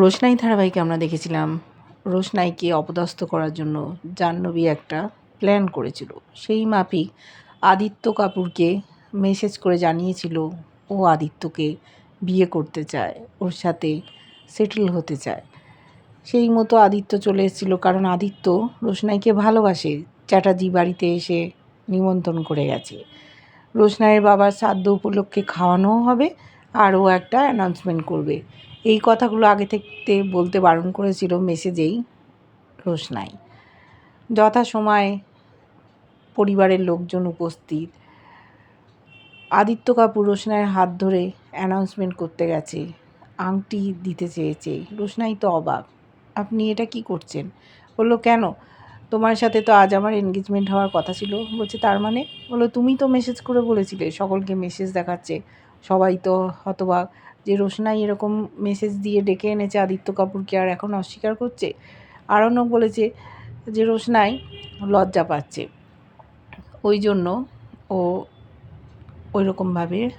রোশনাই ধারাবাহিকে আমরা দেখেছিলাম। রোশনাইকে অপদস্থ করার জন্য জাহ্নবী একটা প্ল্যান করেছিল। সেই মাফিক আদিত্য কাপুরকে মেসেজ করে জানিয়েছিল, ও আদিত্যকে বিয়ে করতে চায়, ওর সাথে সেটেল হতে চায়। সেই মতো আদিত্য চলে এসেছিল, কারণ আদিত্য রোশনাইকে ভালোবাসে। চ্যাটার্জি বাড়িতে এসে নিমন্ত্রণ করে গেছে। রোশনাইয়ের বাবার শ্রাদ্ধ উপলক্ষে খাওয়ানোও হবে, আরও একটা অ্যানাউন্সমেন্ট করবে। এই কথাগুলো আগে থেকে বলতে বারণ করেছিল মেসেজেই রোশনাই। যথাসময়ে পরিবারের লোকজন উপস্থিত। আদিত্য কাপুর রোশনাইয়ের হাত ধরে অ্যানাউন্সমেন্ট করতে গেছে। আংটি দিতে চেয়েছে। রোশনাই তো অবাক। আপনি এটা কি করছেন? বলল, কেন? তোমার সাথে তো আজ আমার এনগেজমেন্ট হওয়ার কথা ছিল। বলছে, তার মানে? বলল, তুমি তো মেসেজ করে বলেছিলে, সকলকে মেসেজ দেখাচ্ছে। সবাই তো হতবাক। যে রোশনাই এরকম মেসেজ দিয়ে ডেকে এনেছে আদিত্য কাপুরকে আর এখন অস্বীকার করছে। আরণ্যক বলেছে যে রোশনাই লজ্জা পাচ্ছে। ওই জন্য ও ওই রকমভাবে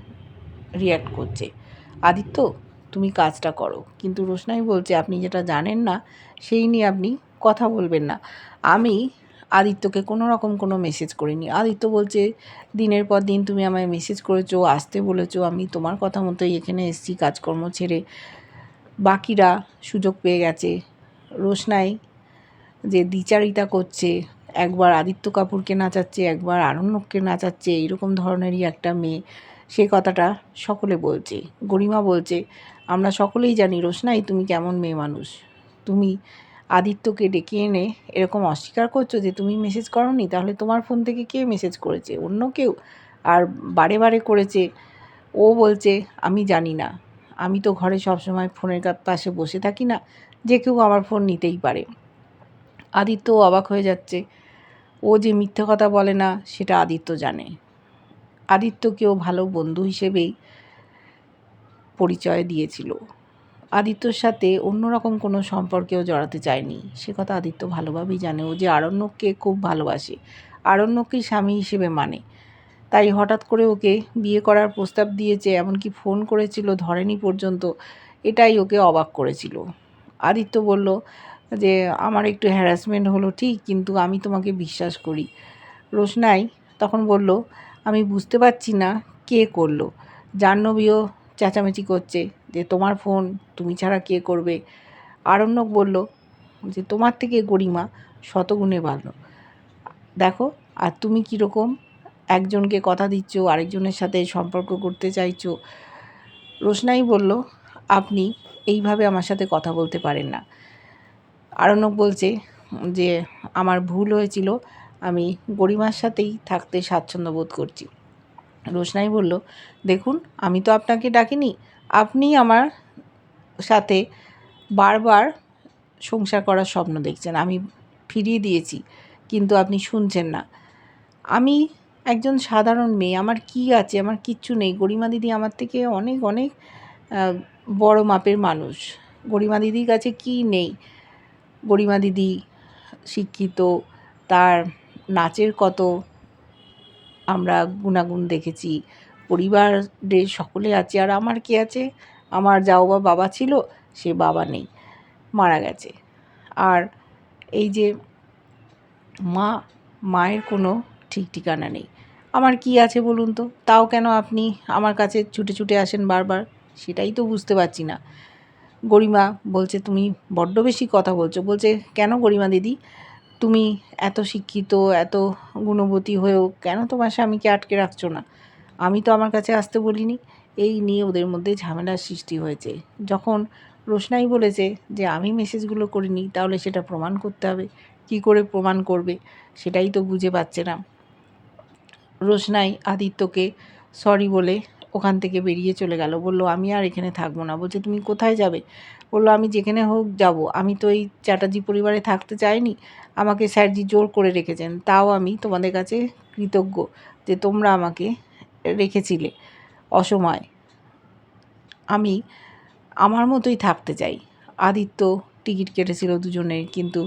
রিয়্যাক্ট করছে। আদিত্য, তুমি কাজটা করো। কিন্তু রোশনাই বলছে, আপনি যেটা জানেন না, সেই নিয়ে আপনি কথা বলবেন না। আমি আদিত্যকে কোনো রকম কোনো মেসেজ করিনি। আদিত্য বলছে, দিনের পর দিন তুমি আমায় মেসেজ করেছ, আসতে বলেছ, আমি তোমার কথা মতোই এখানে এসেছি, কাজকর্ম ছেড়ে বাকিরা সুযোগ পেয়ে গেছে। রোশনাই যে দ্বিচারিতা করছে, একবার আদিত্য কাপুরকে নাচাচ্ছে, একবার আরণ্যককে নাচাচ্ছে এরকম ধরনেরই একটা মেয়ে, সে কথাটা সকলে বলছে। গরিমা বলছে, আমরা সকলেই জানি রোশনাই, তুমি কেমন মেয়ে মানুষ? তুমি আদিত্যকে ডেকে এনে এরকম অস্বীকার করছ যে তুমি মেসেজ করনি? তাহলে তোমার ফোন থেকে কে মেসেজ করেছে? অন্য কেউ? আর বারে বারে করেছে, ও বলছে, আমি জানি না। আমি তো ঘরে সবসময় ফোনের পাশে বসে থাকি না। যে কেউ আমার ফোন নিতেই পারে। আদিত্য অবাক হয়ে যাচ্ছে। ও যে মিথ্যে কথা বলে না, সেটা আদিত্য জানে। আদিত্যকেও ভালো বন্ধু হিসেবেই পরিচয় দিয়েছিল। আদিত্যর সাথে অন্যরকম কোনো সম্পর্কেও জড়াতে চায়নি। সে কথা আদিত্য ভালোভাবেই জানে। ও যে আরণ্যককে খুব ভালোবাসে আরণ্যককেই স্বামী হিসেবে মানে। তাই হঠাৎ করে ওকে বিয়ে করার প্রস্তাব দিয়েছে, এমনকি ফোন করেছিল ধরেনি পর্যন্ত। এটাই ওকে অবাক করেছিল। আদিত্য বলল যে, আমার একটু হ্যারাসমেন্ট হলো ঠিক, কিন্তু আমি তোমাকে বিশ্বাস করি। রোশনাই তখন বলল, আমি বুঝতে পারছি না কে করল। জাহ্নবীও চেঁচামেচি করছে। যে তোমার ফোন তুমি ছাড়া কে করবে? আরণ্যক বলল, যে তোমার থেকে গরিমা শতগুণে ভালো দেখো, আর তুমি কীরকম একজনকে কথা দিচ্ছ, আরেকজনের সাথে সম্পর্ক করতে চাইছো। রোশনাই বলল, আপনি এইভাবে আমার সাথে কথা বলতে পারেন না। আরণ্যক বলছে যে, আমার ভুল হয়েছিল, আমি গরিমার সাথেই থাকতে স্বাচ্ছন্দ্য বোধ করছি। রোশনাই বলল, দেখুন, আমি তো আপনাকে ডাকিনি। আপনি আমার সাথে বারবার সংসার করার স্বপ্ন দেখছেন। আমি ফিরিয়ে দিয়েছি, কিন্তু আপনি শুনছেন না। আমি একজন সাধারণ মেয়ে, আমার কি আছে? আমার কিচ্ছু নেই। গরিমা দিদি আমার থেকে অনেক অনেক বড় মাপের মানুষ। গরিমা দিদির কাছে কি নেই? গরিমা দিদি শিক্ষিত, তার নাচের কত আমরা গুণাগুণ দেখেছি। পরিবারের সকলে আছে আর আমার কি আছে? আমার যাও বা বাবা ছিল, সে বাবা নেই, মারা গেছে। আর এই যে মা, মায়ের কোনো ঠিক ঠিকানা নেই। আমার কি আছে বলুন তো? তাও কেন আপনি আমার কাছে ছুটে ছুটে আসেন বারবার? সেটাই তো বুঝতে পারছি না। গরিমা বলছে, তুমি বড্ড বেশি কথা বলছো। বলছে, কেন গরিমা দিদি? তুমি এত শিক্ষিত, এত গুণবতী হয়েও কেন তোমার স্বামীকে আটকে রাখছো না? আমি তো আমার কাছে আসতে বলিনি। এই নিয়ে ওদের মধ্যে ঝামেলার সৃষ্টি হয়েছে। যখন রোশনাই বলেছে যে, আমি মেসেজগুলো করিনি, তাহলে সেটা প্রমাণ করতে হবে। কি করে প্রমাণ করবে? সেটাই তো বুঝে পাচ্ছে না। রোশনাই আদিত্যকে সরি বলে ওখান থেকে বেরিয়ে চলে গেল। বলল, আমি আর এখানে থাকব না। বলছে, তুমি কোথায় যাবে? বলল, আমি যেখানে হোক যাব। আমি তো এই চ্যাটার্জি পরিবারে থাকতে চাইনি। আমাকে স্যারজি জোর করে রেখেছেন। তাও আমি তোমাদের কাছে কৃতজ্ঞ যে তোমরা আমাকে রেখেছিলে অসময়। আমি আমার মতোই থাকতে চাই। আদিত্য টিকিট কেটেছিল দুজনের, কিন্তু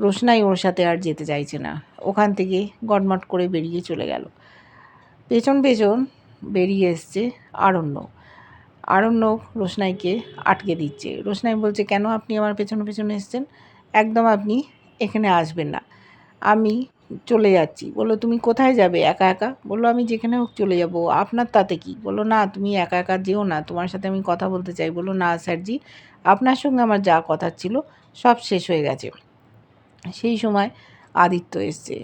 রোশনাই ওর সাথে আর যেতে চাইছে না। ওখান থেকে গটমট করে বেরিয়ে চলে গেল। পেছন পেছন বেরিয়ে এসছে আরণ্য। আরণ্যক রোশনাইকে আটকে দিচ্ছে। রোশনাই বলছে, কেন আপনি আমার পেছনে পেছনে এসছেন? একদম আপনি এখানে আসবেন না। আমি চলে যাচ্ছি। বলল, তুমি কোথায় যাবে? একা একা? বলল, আমি যেখানে হোক চলে যাব। আপনার তাতে কি? বলল, না, তুমি একা একা যেও না। তোমার সাথে আমি কথা বলতে চাই। বলল, না স্যারজি, আপনার সঙ্গে আমার যা কথা ছিল সব শেষ হয়ে গেছে। সেই সময় আদিত্য এসছে।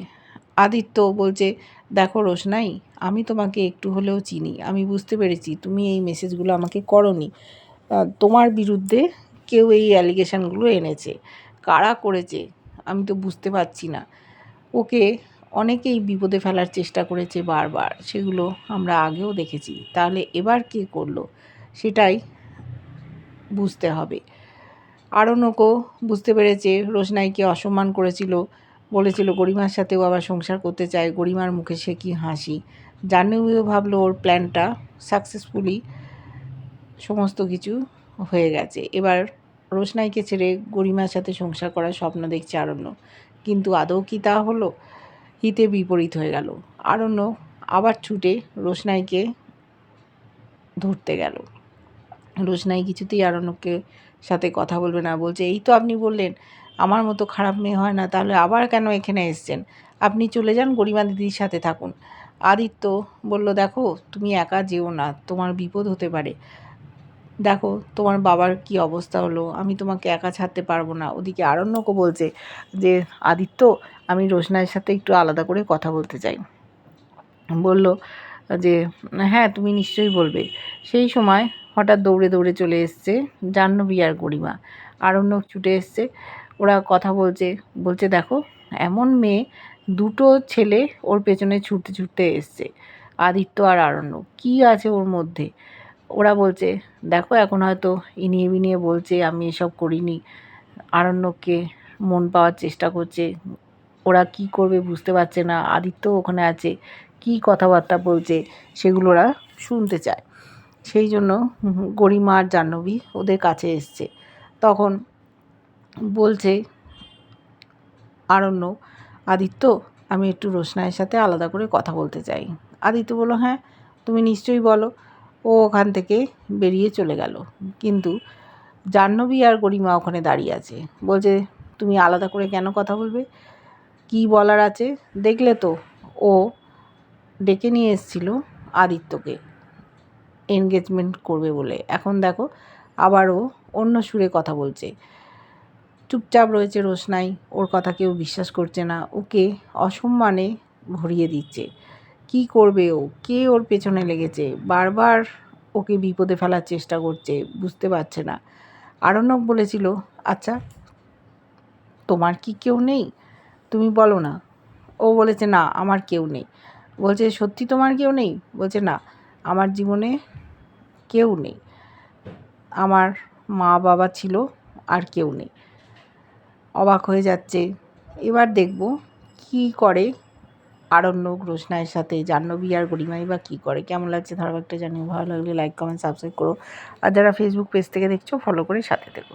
আদিত্য বলছে, দেখো রোশনাই, আমি তোমাকে একটু হলেও চিনি। আমি বুঝতে পেরেছি, তুমি এই মেসেজগুলো আমাকে করনি। তোমার বিরুদ্ধে কেউ এই অ্যালিগেশনগুলো এনেছে। কারা করেছে, আমি তো বুঝতে পারছি না। ওকে অনেকেই বিপদে ফেলার চেষ্টা করেছে বারবার, সেগুলো আমরা আগেও দেখেছি। তাহলে এবার কে করল? সেটাই বুঝতে হবে। আরণ্যকও বুঝতে পেরেছে রোশনাইকে অসম্মান করেছিল। বলেছিল, গরিমার সাথেও আবার সংসার করতে চায়, গরিমার মুখে সে কি হাসি? জাহ্নবীও ভাবলো, ওর প্ল্যানটা সাকসেসফুলি সমস্ত কিছু হয়ে গেছে। এবার রোশনাইকে ছেড়ে গরিমার সাথে সংসার করার স্বপ্ন দেখছে আরণ্য। কিন্তু আদৌ কি তা হলো? হিতে বিপরীত হয়ে গেল। আরণ্য আবার ছুটে রোশনাইকে ধরতে গেল। রোশনাই কিছুতেই আরণ্যকে সাথে কথা বলবে না। বলছে, এই তো আপনি বললেন আমার মতো খারাপ মেয়ে হয় না, তাহলে আবার কেন এখানে এসছেন? আপনি চলে যান গরিমা দিদির সাথে থাকুন। আদিত্য বলল, দেখো, তুমি একা যেও না, তোমার বিপদ হতে পারে। দেখো, তোমার বাবার কি অবস্থা হলো? আমি তোমাকে একা ছাড়তে পারব না। ওদিকে আরণ্যকও বলছে যে, আদিত্য, আমি রোশনাইয়ের সাথে একটু আলাদা করে কথা বলতে চাই। বলল যে হ্যাঁ তুমি নিশ্চয়ই বলবে। সেই সময় হঠাৎ দৌড়ে দৌড়ে চলে এসছে জাহ্নবী আর গরিমা। আরণ্যক ছুটে এসছে। ওরা কথা বলছে বলছে, দেখো, এমন মেয়ে দুটো ছেলে ওর পেছনে ছুটতে ছুটতে এসছে, আদিত্য আর আরণ্য। কি আছে ওর মধ্যে? ওরা বলছে, দেখো, এখন হয়তো ইনিয়ে বিনিয়ে বলছে, আমি এসব করিনি। আরণ্যককে মন পাওয়ার চেষ্টা করছে। ওরা কি করবে বুঝতে পারছে না। আদিত্য ওখানে আছে, কি কথাবার্তা বলছে সেগুলো ওরা শুনতে চায়। সেই জন্য গরিমা আর জাহ্নবী ওদের কাছে এসছে। তখন বলছে, আরণ্য, আদিত্য, আমি একটু রোশনাইয়ের সাথে আলাদা করে কথা বলতে চাই। আদিত্য বলল হ্যাঁ তুমি নিশ্চয়ই বলো। ও ওখান থেকে বেরিয়ে চলে গেল। কিন্তু জাহ্নবী আর গরিমা ওখানে দাঁড়িয়ে আছে। বলছে, তুমি আলাদা করে কেন কথা বলবে? কি বলার আছে? দেখলে তো। ও ডেকে নিয়ে এসেছিল আদিত্যকে। এনগেজমেন্ট করবে বলে। এখন দেখো, আবারও অন্য সুরে কথা বলছে। চুপচাপ রয়েছে রোশনাই। ওর কথা কেউ বিশ্বাস করছে না। ওকে অসম্মানে ভরিয়ে দিচ্ছে। কি করবে ও? কে ওর পেছনে লেগেছে? বারবার ওকে বিপদে ফেলার চেষ্টা করছে, বুঝতে পারছে না। আরণ্যক বলেছিল আচ্ছা তোমার কি কেউ নেই? তুমি বলো না। ও বলেছে, না, আমার কেউ নেই। বলছে, সত্যি তোমার কেউ নেই? বলছে, না, আমার জীবনে কেউ নেই। আমার মা বাবা ছিল আর কেউ নেই। অবাক হয়ে যাচ্ছে। এবার দেখব কি করে আরণ্যক রোশনাইয়ের সাথে জাহ্নবী আর গরিমাই বা কী করে। কেমন লাগছে ধারাবাহিকটা জানিয়ে ভালো লাগলে লাইক কমেন্ট সাবস্ক্রাইব করো। আর যারা ফেসবুক পেজ থেকে দেখছ ফলো করে সাথে থেকো।